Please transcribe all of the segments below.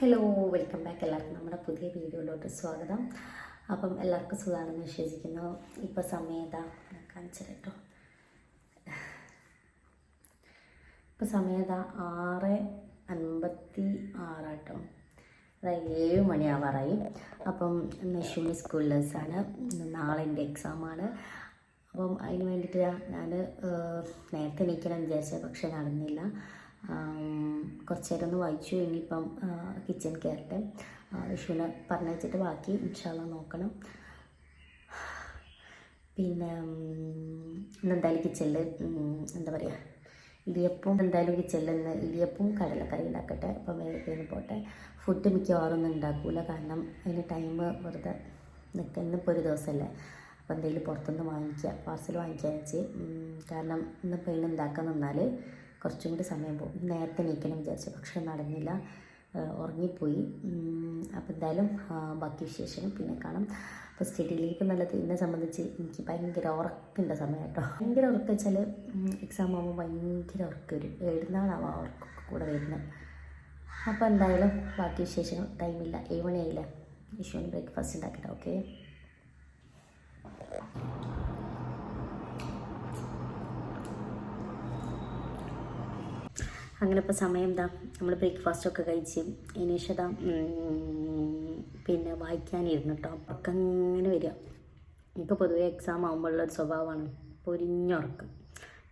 Hello welcome back എല്ലാവർക്കും. നമ്മുടെ പുതിയ വീഡിയോയിലോട്ട് സ്വാഗതം. അപ്പം എല്ലാവർക്കും സുഖമാണെന്ന് വിശ്വസിക്കുന്നു. ഇപ്പോൾ സമയം ഇതാ കാണിച്ചു കേട്ടോ. ഇപ്പോൾ സമയം ഇതാ ആറ് അൻപത്തി ആറാട്ടോ അതായത് ഏഴ് മണിയാവാറായി. അപ്പം ഷുമി സ്കൂൾ ആണ്. നാളെ എന്റെ എക്സാമാണ് അപ്പം അതിന് വേണ്ടിയിട്ട് ഞാൻ നേരത്തെ എണീക്കണം വിചാരിച്ചത് പക്ഷേ നടന്നില്ല. കുറച്ച് നേരം ഒന്ന് വായിച്ചു ഇനിയിപ്പം കിച്ചൺ കയറട്ടെ വിഷുവിനെ പറഞ്ഞയച്ചിട്ട് ബാക്കി ഇൻഷാല്ല നോക്കണം. പിന്നെ ഉം, ഇന്നെന്തായാലും കിച്ചണിൽ എന്താ പറയുക ഇടിയപ്പം എന്തായാലും കിച്ചണിൽ നിന്ന് ഇടിയപ്പം കടലക്കറി ഉണ്ടാക്കട്ടെ. അപ്പം വേഗത്തിന് പോട്ടെ. ഫുഡ് മിക്കവാറും ഒന്നും ഉണ്ടാക്കൂല. കാരണം അതിന് ടൈം വെറുതെ നിൽക്കുന്നിപ്പോൾ ഒരു ദിവസമല്ലേ അപ്പോൾ എന്തെങ്കിലും പുറത്തുനിന്ന് വാങ്ങിക്കുക പാർസൽ വാങ്ങിക്കാൻ വെച്ച്. കാരണം ഇന്നിപ്പോൾ അതിന് ഉണ്ടാക്കാൻ നിന്നാൽ കുറച്ചും കൂടി സമയം പോകും. നേരത്തെ നീക്കണം വിചാരിച്ചു. പക്ഷേ നടന്നില്ല. ഉറങ്ങിപ്പോയി. അപ്പോൾ എന്തായാലും ബാക്കി വിശേഷം പിന്നെ കാണാം. അപ്പോൾ സ്റ്റഡിയിലേക്ക് നല്ലത് എന്നെ സംബന്ധിച്ച് എനിക്ക് ഭയങ്കര ഉറക്കിന്റെ സമയം കേട്ടോ. ഭയങ്കര ഉറക്കം വെച്ചാൽ എക്സാം ആകുമ്പോൾ ഭയങ്കര ഉറക്കം വരും. എഴുന്നാളാവും ആ ഉറക്കമൊക്കെ കൂടെ വരുന്നത്. അപ്പോൾ എന്തായാലും ബാക്കി വിശേഷങ്ങൾ ടൈമില്ല ഏഴ് മണിയായില്ല വിഷുവിന് ബ്രേക്ക്ഫാസ്റ്റ് ഉണ്ടാക്കട്ടെ ഓക്കെ അങ്ങനെ ഇപ്പോൾ സമയം എന്താ നമ്മൾ ബ്രേക്ക്ഫാസ്റ്റ് ഒക്കെ കഴിച്ച് ഇനീഷത പിന്നെ വായിക്കാനിരുന്നു കേട്ടോ. അപ്പൊക്കെ അങ്ങനെ വരിക. എനിക്ക് പൊതുവേ എക്സാം ആകുമ്പോഴുള്ളൊരു സ്വഭാവമാണ് പൊരിഞ്ഞുറക്കം.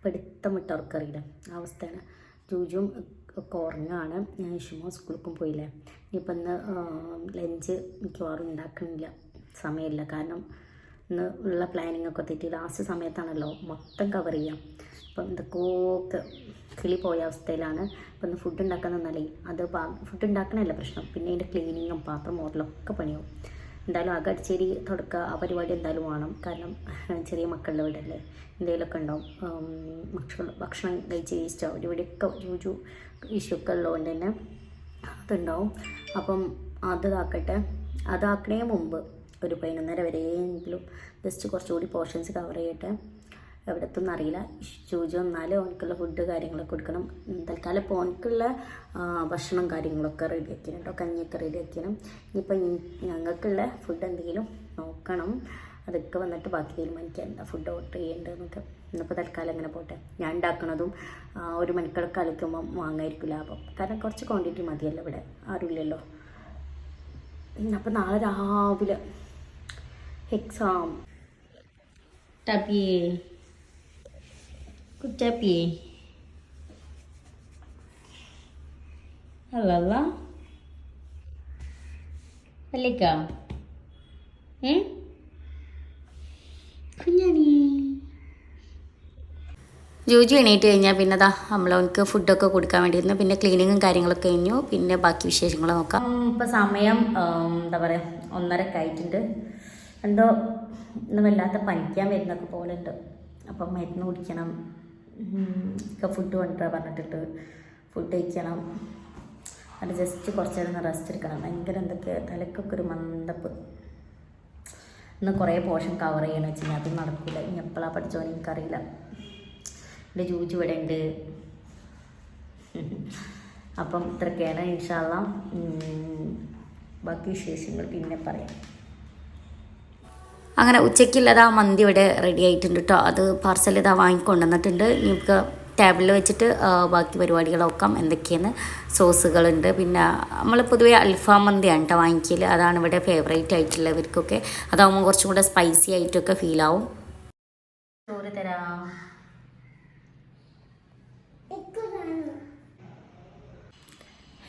പിടുത്തം വിട്ട് ഉറക്കറിയില്ല ആ അവസ്ഥയാണ്. ജൂജും ഒക്കെ ഉറങ്ങാണ്. ഞാൻ ഇഷുമോ സ്കൂളിലേക്കും പോയില്ലേ. ഇനിയിപ്പോൾ ഇന്ന് ലഞ്ച് മിക്കവാറും ഉണ്ടാക്കണില്ല. സമയമില്ല. കാരണം ഇന്ന് ഉള്ള പ്ലാനിങ് ഒക്കെ തെറ്റി. ലാസ്റ്റ് സമയത്താണല്ലോ മൊത്തം കവർ ചെയ്യാം. അപ്പം എന്തൊക്കെയൊക്കെ കിളി പോയ അവസ്ഥയിലാണ്. അപ്പം ഇന്ന് ഫുഡ് ഉണ്ടാക്കാൻ അത് ഫുഡ് ഉണ്ടാക്കണമല്ല പ്രശ്നം. പിന്നെ അതിന്റെ ക്ലീനിങ്ങും പാത്രം മോഡലൊക്കെ പണിയാവും. എന്തായാലും ആകെ അടിച്ചേരി തുടക്കുക ആ പരിപാടി എന്തായാലും വേണം. കാരണം ചെറിയ മക്കളുടെ വീട് അല്ലേ എന്തെങ്കിലുമൊക്കെ ഉണ്ടാവും ഭക്ഷണം കഴിച്ച് വേസ്റ്റോ അവിടെ ഇവിടെയൊക്കെ ജൂജു ഇഷ്യൂക്കെ ഉള്ളതുകൊണ്ട് തന്നെ അതുണ്ടാവും. അപ്പം അത് ഇതാക്കട്ടെ. അതാക്കണേ മുമ്പ് ഒരു പതിനൊന്നര വരെയെങ്കിലും ജസ്റ്റ് കുറച്ചുകൂടി പോർഷൻസ് കവർ ചെയ്യട്ടെ എവിടത്തൊന്നും അറിയില്ല. ചൂജു വന്നാലും ഓനക്കുള്ള ഫുഡ് കാര്യങ്ങളൊക്കെ കൊടുക്കണം. തൽക്കാലം ഇപ്പോൾ ഓനക്കുള്ള ഭക്ഷണം കാര്യങ്ങളൊക്കെ റെഡി ആക്കണം കേട്ടോ കഞ്ഞിയൊക്കെ റെഡി ആക്കണം ഇനിയിപ്പോൾ ഞങ്ങൾക്കുള്ള ഫുഡ് എന്തെങ്കിലും നോക്കണം. അതൊക്കെ വന്നിട്ട് ബാക്കി തീരുമാനിക്കാം. എന്താ ഫുഡ് ഓർഡർ ചെയ്യേണ്ടതെന്നൊക്കെ. ഇന്നിപ്പോൾ തൽക്കാലം അങ്ങനെ പോട്ടെ. ഞാൻ ഉണ്ടാക്കണതും ആ, ഒരു മണിക്കൂറൊക്കെ കളിക്കുമ്പം വാങ്ങായിരിക്കും ലാഭം. കാരണം കുറച്ച് ക്വാണ്ടിറ്റി മതിയല്ലോ ഇവിടെ. ആരുമില്ലല്ലോ. അപ്പോൾ നാളെ രാവിലെ എക്സാം ടപ്പിയേ കുറ്റപ്പിയേ അല്ലല്ല അല്ലേക്ക ഏ കുഞ്ഞാണി ജോജി എണീറ്റ് കഴിഞ്ഞാൽ പിന്നെ അതാ നമ്മളവനക്ക് ഫുഡൊക്കെ കൊടുക്കാൻ വേണ്ടിയിരുന്നു. പിന്നെ ക്ലീനിങ്ങും കാര്യങ്ങളൊക്കെ കഴിഞ്ഞു. പിന്നെ ബാക്കി വിശേഷങ്ങൾ നോക്കാം. ഇപ്പോൾ സമയം എന്താ പറയുക ഒന്നരക്ക് ആയിട്ടുണ്ട് എന്തോ ഇന്ന് വല്ലാത്ത പനിക്കാൻ വരുന്നൊക്കെ പോലെ ഉണ്ട്. അപ്പം മരുന്ന് കുടിക്കണം. ഒക്കെ ഫുഡ് കൊണ്ടുവരാൻ പറഞ്ഞിട്ടിട്ട് ഫുഡ് കഴിക്കണം. അത് ജസ്റ്റ് കുറച്ച് നേരം റെസ്റ്റ് എടുക്കണം. ഭയങ്കര എന്തൊക്കെ തലക്കൊക്കെ ഒരു മന്ദപ്പ്. ഇന്ന് കുറേ പോഷൻ കവർ ചെയ്യണം വെച്ച്. കഴിഞ്ഞാൽ അത് നടക്കില്ല ഇനി എപ്പോഴാണ് പഠിച്ചോ എനിക്കറിയില്ല. എന്റെ ജൂജ് ഇവിടെ ഉണ്ട് അപ്പം ഇത്രയൊക്കെയാണ് ഇൻഷാല്ല ബാക്കി വിശേഷങ്ങൾ പിന്നെ പറയാം. അങ്ങനെ ഉച്ചയ്ക്കുള്ളതാ മന്തി ഇവിടെ റെഡി ആയിട്ടുണ്ട് കേട്ടോ അത് പാർസൽ ഇതാ വാങ്ങിക്കൊണ്ടുവന്നിട്ടുണ്ട്. നിങ്ങൾക്ക് നമുക്ക് ടേബിളിൽ വെച്ചിട്ട് ബാക്കി പരിപാടികൾ നോക്കാം എന്തൊക്കെയാണ് സോസുകളുണ്ട് പിന്നെ നമ്മൾ പൊതുവേ അൽഫാം മന്തിയാണ് കേട്ടോ വാങ്ങിക്കൽ അതാണ് ഇവിടെ ഫേവറേറ്റ് ആയിട്ടുള്ളവർക്കൊക്കെ അതാകുമ്പോൾ കുറച്ചും കൂടെ സ്പൈസി ആയിട്ടൊക്കെ ഫീൽ ആവും. ചോറ് തരാം.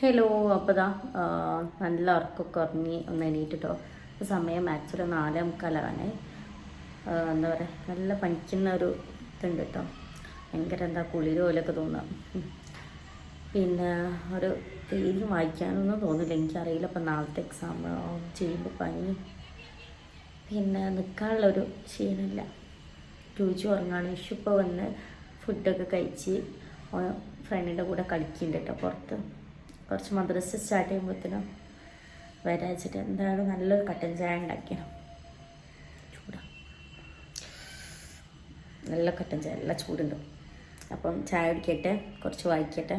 ഹലോ അപ്പോൾ ദാ നല്ല ഉറക്കൊക്കെ ഉറങ്ങി ഒന്ന് എണീറ്റിട്ടോ ഇപ്പോൾ സമയം ആക്ച്വലി നാലേ മുക്കാലാണ് എന്താ പറയുക നല്ല പനിക്കുന്ന ഒരു ഇതുണ്ട് കേട്ടോ ഭയങ്കര എന്താ കുളിര് പോലെയൊക്കെ തോന്നുക പിന്നെ ഒരു തീരെ വായിക്കാനൊന്നും തോന്നില്ല. എനിക്കറിയില്ല. ഇപ്പം നാളത്തെ എക്സാം ചെയ്യുമ്പോൾ പനി. പിന്നെ നിൽക്കാനുള്ളൊരു ക്ഷീണമില്ല. രുചി ഉറങ്ങാണ് ഇഷു ഇപ്പോൾ വന്ന് ഫുഡൊക്കെ കഴിച്ച് ഫ്രണ്ടിന്റെ കൂടെ കളിക്കുന്നുണ്ട് കേട്ടോ പുറത്ത്. കുറച്ച് മദ്രസ സ്റ്റാർട്ട് ചെയ്യുമ്പോഴത്തേനും വരാച്ചിട്ട് എന്തായാലും നല്ലൊരു കട്ടൻ ചായ ഉണ്ടാക്കിയാണ് ചൂടാ. നല്ല കട്ടൻ ചായ നല്ല ചൂടുണ്ട്. അപ്പം ചായ കുടിക്കട്ടെ കുറച്ച് വായിക്കട്ടെ.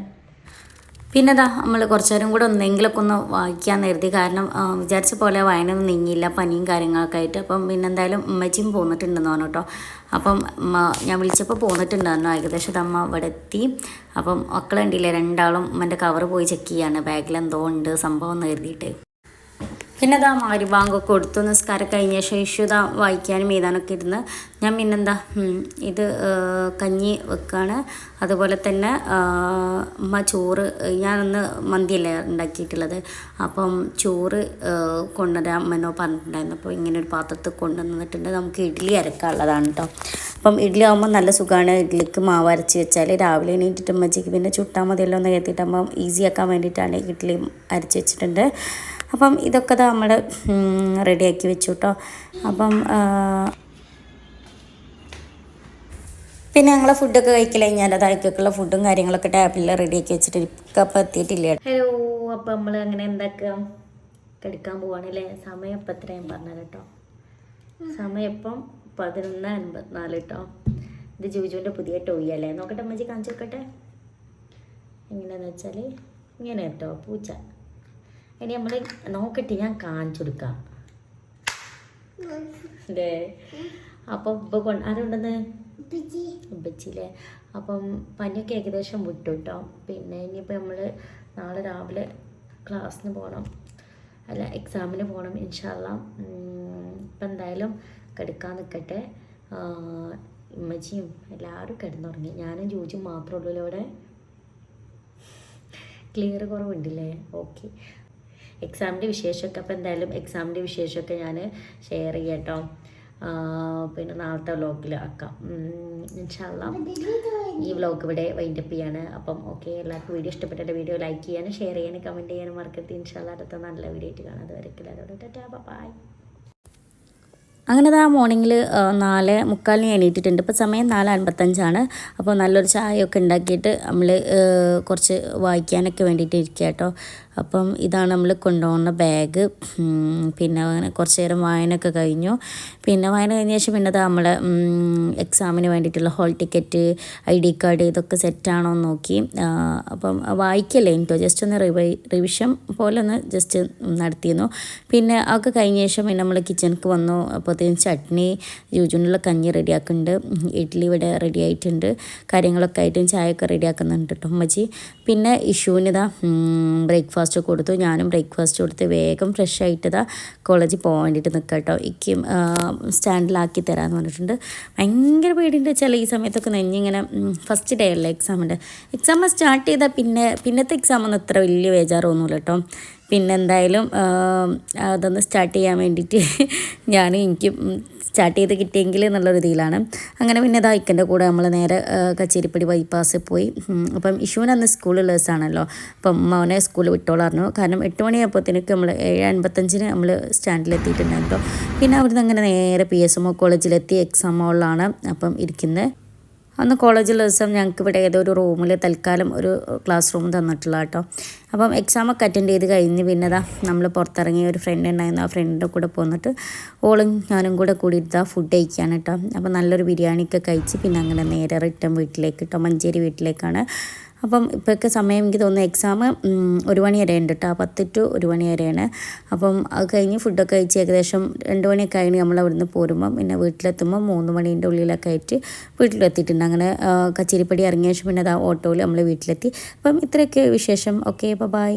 പിന്നെ ഇതാ നമ്മൾ കുറച്ചു നേരം കൂടെ എന്തെങ്കിലുമൊക്കെ ഒന്ന് വായിക്കാൻ കരുതി. കാരണം വിചാരിച്ച പോലെ വായന ഒന്നും നീങ്ങിയില്ല പനിയും കാര്യങ്ങളൊക്കെ ആയിട്ട്. അപ്പം പിന്നെ എന്തായാലും ഉമ്മച്ചിയും പോന്നിട്ടുണ്ടെന്ന് പറഞ്ഞു കേട്ടോ. അപ്പം ഞാൻ വിളിച്ചപ്പോൾ പോന്നിട്ടുണ്ടായിരുന്നു. ഏകദേശം അമ്മ ഇവിടെ എത്തി. അപ്പം മക്കളുണ്ടില്ലേ രണ്ടാളും ഉമ്മന്റെ കവർ പോയി ചെക്ക് ചെയ്യാണ്. ബാഗിൽ എന്തോ ഉണ്ട് സംഭവം എന്ന് കരുതിയിട്ട്. പിന്നെ ഇതാ മാരി ബാങ്കൊക്കെ കൊടുത്തു. നിസ്കാരം കഴിഞ്ഞ ശേഷം ഇതാ വായിക്കാനും എഴുതാനൊക്കെ ഇരുന്ന്. ഞാൻ പിന്നെന്താ ഇത് കഞ്ഞി വെക്കാണ്. അതുപോലെ തന്നെ ഉമ്മ ചോറ് ഞാനൊന്ന് മന്തിയല്ലേ ഉണ്ടാക്കിയിട്ടുള്ളത്. അപ്പം ചോറ് കൊണ്ടുവരാൻ അമ്മനോ പറഞ്ഞിട്ടുണ്ടായിരുന്നു. അപ്പോൾ ഇങ്ങനെ ഒരു പാത്രത്തിൽ കൊണ്ടുവന്നിട്ടുണ്ട്. നമുക്ക് ഇഡ്ഡലി അരക്കാനുള്ളതാണ് കേട്ടോ അപ്പം ഇഡ്ഡലി ആകുമ്പോൾ നല്ല സുഖമാണ്. ഇഡ്ഡലിക്ക് മാവ് അരച്ച് വെച്ചാൽ രാവിലെ എണീറ്റിട്ട് ഉമ്മച്ചിക്ക് പിന്നെ ചുട്ടാൽ മതിയല്ലോ എന്ന് ഈസിയാക്കാൻ ഈസി ആക്കാൻ വേണ്ടിയിട്ടാണ് ഇഡ്ഡലി അരച്ച് വെച്ചിട്ടുണ്ട്. അപ്പം ഇതൊക്കെ നമ്മൾ റെഡിയാക്കി വെച്ചു കേട്ടോ അപ്പം പിന്നെ ഞങ്ങൾ ഫുഡൊക്കെ കഴിക്കില്ല കഴിഞ്ഞാൽ അതായിക്കൊക്കെയുള്ള ഫുഡും കാര്യങ്ങളൊക്കെ ടാബിൽ റെഡിയാക്കി വെച്ചിട്ട് ഇപ്പം എത്തിയിട്ടില്ല? ഹലോ അപ്പം നമ്മൾ അങ്ങനെ എന്താക്കുക കിടക്കാൻ പോവാണല്ലേ? സമയം ഇപ്പം എത്രയും പറഞ്ഞത് കേട്ടോ സമയം ഇപ്പം പതിനൊന്ന് അൻപത്തിനാല് കേട്ടോ ഇത് ജൂജുവിന്റെ പുതിയ ടോയ് അല്ലേ? നോക്കട്ടെ അമ്മച്ചി കാണിച്ചു നോക്കട്ടെ എങ്ങനെയാണെന്ന് വെച്ചാൽ ഇങ്ങനെ കേട്ടോ പൂച്ച. ഇനി നമ്മൾ നോക്കട്ടെ ഞാൻ കാണിച്ചു കൊടുക്കാം. അല്ലേ അപ്പം ഇപ്പൊ കൊണ്ട് ആരുണ്ടെന്ന് ഉപ്പച്ചില്ലേ? അപ്പം പനിയൊക്കെ ഏകദേശം വിട്ടു കേട്ടോ പിന്നെ ഇനിയിപ്പോൾ നമ്മൾ നാളെ രാവിലെ ക്ലാസ്സിന് പോകണം അല്ല എക്സാമിന് പോകണം ഇൻഷാല്ല ഇപ്പം എന്തായാലും കിടക്കാൻ നിൽക്കട്ടെ ഉമ്മച്ചിയും എല്ലാവരും കിടന്നുറങ്ങി. ഞാനും ജോജും മാത്രമേ ഉള്ളൂ ഇവിടെ ക്ലിയർ കുറവുണ്ടല്ലേ? ഓക്കെ. എക്സാമിന്റെ വിശേഷമൊക്കെ. അപ്പോൾ എന്തായാലും എക്സാമിന്റെ വിശേഷമൊക്കെ ഞാൻ ഷെയർ ചെയ്യാം കേട്ടോ പിന്നെ നാളത്തെ വ്ലോഗിൽ ആക്കാം. ഇൻഷാല്ല ഈ വ്ലോഗ് ഇവിടെ വൈൻഡപ്പ് ചെയ്യാണ്. അപ്പം ഓക്കെ എല്ലാവർക്കും വീഡിയോ ഇഷ്ടപ്പെട്ട വീഡിയോ ലൈക്ക് ചെയ്യാനും ഷെയർ ചെയ്യാനും കമന്റ് ചെയ്യാനും മറക്കരുത്. ഇൻഷാല്ല അടുത്ത നല്ല വീഡിയോ ആയിട്ട് കാണാം. അതുവരെക്കില്ല അതോടെ ടാറ്റാ ബൈ അങ്ങനെ ആ മോർണിംഗിൽ നാല് മുക്കാലിന് എണീറ്റിട്ടുണ്ട്. ഇപ്പോൾ സമയം നാല് അൻപത്തഞ്ചാണ്. അപ്പോൾ നല്ലൊരു ചായയൊക്കെ ഉണ്ടാക്കിയിട്ട് നമ്മൾ കുറച്ച് വായിക്കാനൊക്കെ വേണ്ടിയിട്ട് ഇരിക്കുക കേട്ടോ അപ്പം ഇതാണ് നമ്മൾ കൊണ്ടുപോകുന്ന ബാഗ്. പിന്നെ അങ്ങനെ കുറച്ച് നേരം വായനയൊക്കെ കഴിഞ്ഞു. പിന്നെ വായന കഴിഞ്ഞ ശേഷം പിന്നെ അത് നമ്മളെ എക്സാമിന് വേണ്ടിയിട്ടുള്ള hall ticket I D card ഇതൊക്കെ സെറ്റാണോ എന്ന് നോക്കി. അപ്പം വായിക്കല്ലേ എനിക്കോ ജസ്റ്റ് ഒന്ന് റിവൈ റിവിഷൻ പോലെ ഒന്ന് ജസ്റ്റ് നടത്തിയിരുന്നു. പിന്നെ അതൊക്കെ കഴിഞ്ഞ ശേഷം പിന്നെ നമ്മൾ കിച്ചണിക്ക് വന്നു. അപ്പോഴത്തേക്കും ചട്നി ജൂജുനുള്ള കഞ്ഞി റെഡിയാക്കുന്നുണ്ട്. ഇഡ്ഡലി ഇവിടെ റെഡി ആയിട്ടുണ്ട്. കാര്യങ്ങളൊക്കെ ആയിട്ടും ചായയൊക്കെ റെഡിയാക്കുന്നുണ്ട് കേട്ടോ ഉമ്മച്ചി. പിന്നെ ഇഷുവിനിതാ ബ്രേക്ക്ഫാസ്റ്റ് കൊടുത്തു. ഞാനും ബ്രേക്ക്ഫാസ്റ്റ് കൊടുത്ത് വേഗം ഫ്രഷ് ആയിട്ട് ഇതാ കോളേജിൽ പോകാൻ വേണ്ടിയിട്ട് നിൽക്കുക കേട്ടോ ഇക്കും സ്റ്റാൻഡിലാക്കി തരാമെന്ന് പറഞ്ഞിട്ടുണ്ട്. ഭയങ്കര പേടിയുണ്ട് വെച്ചാൽ ഈ സമയത്തൊക്കെ നെഞ്ഞിങ്ങനെ ഫസ്റ്റ് ഡേ അല്ലേ എക്സാമിന്റെ എക്സാം സ്റ്റാർട്ട് ചെയ്താൽ പിന്നെ പിന്നത്തെ എക്സാം ഒന്നും അത്ര വലിയ ബേജാറൊന്നുമില്ല കേട്ടോ പിന്നെ എന്തായാലും ആ, അതൊന്ന് സ്റ്റാർട്ട് ചെയ്യാൻ വേണ്ടിയിട്ട് ഞാൻ എനിക്ക് സ്റ്റാർട്ട് ചെയ്ത് കിട്ടിയെങ്കിൽ എന്നുള്ളൊരു ഇതിലാണ് അങ്ങനെ പിന്നെ ഇതാ ഇക്കന്റെ കൂടെ നമ്മൾ നേരെ കച്ചേരിപ്പടി ബൈപ്പാസ് പോയി. അപ്പം ഇഷുവിന് അന്ന് സ്കൂളിൽ ആണല്ലോ അപ്പം മോനെ സ്കൂളിൽ വിട്ടോളായിരുന്നു കാരണം എട്ട് മണിയായപ്പോഴത്തേക്ക് നമ്മൾ ഏഴ് അൻപത്തഞ്ചിന് നമ്മൾ സ്റ്റാൻഡിലെത്തിയിട്ടുണ്ടായിരുന്നു പിന്നെ അവിടുന്ന് അങ്ങനെ നേരെ പി എസ് എം ഒ കോളേജിലെത്തി എക്സാം ഹോളിലാണ് അപ്പം ഇരിക്കുന്നത് അന്ന് കോളേജിലെ ദിവസം ഞങ്ങൾക്ക് ഇവിടെ ഏതോ ഒരു റൂമിൽ തൽക്കാലം ഒരു ക്ലാസ് റൂം തന്നിട്ടുള്ള കേട്ടോ. അപ്പം എക്സാമൊക്കെ അറ്റൻഡ് ചെയ്ത് കഴിഞ്ഞ് പിന്നെ ഇതാ നമ്മൾ പുറത്തിറങ്ങിയ ഒരു ഫ്രണ്ട് ഉണ്ടായിരുന്നു. ആ ഫ്രണ്ടിന്റെ കൂടെ പോന്നിട്ട് ഓളും ഞാനും കൂടെ കൂടിയിട്ട് ആ ഫുഡ് കഴിക്കുകയാണ് കേട്ടോ. അപ്പം നല്ലൊരു ബിരിയാണിയൊക്കെ കഴിച്ച് പിന്നെ അങ്ങനെ നേരെ റിട്ടേൺ വീട്ടിലേക്ക് കേട്ടോ. മഞ്ചേരി വീട്ടിലേക്കാണ് അപ്പം ഇപ്പോഴൊക്കെ സമയം എനിക്ക് തോന്നുന്നു എക്സാം ഒരു മണി വരെ ഉണ്ട് കേട്ടോ പത്ത് ടു ഒരു മണി വരെയാണ്. അപ്പം അത് കഴിഞ്ഞ് ഫുഡൊക്കെ കഴിച്ച് ഏകദേശം രണ്ട് മണിയൊക്കെ കഴിഞ്ഞ് നമ്മൾ അവിടുന്ന് പോരുമ്പം പിന്നെ വീട്ടിലെത്തുമ്പോൾ മൂന്ന് മണീന്റെ ഉള്ളിലൊക്കെ ആയിട്ട് വീട്ടിലെത്തിയിട്ടുണ്ട്. അങ്ങനെ കച്ചേരിപ്പടി ഇറങ്ങിയ ശേഷം പിന്നെ അത് ഓട്ടോയിൽ നമ്മൾ വീട്ടിലെത്തി. അപ്പം ഇത്രയൊക്കെ വിശേഷം. Okay bye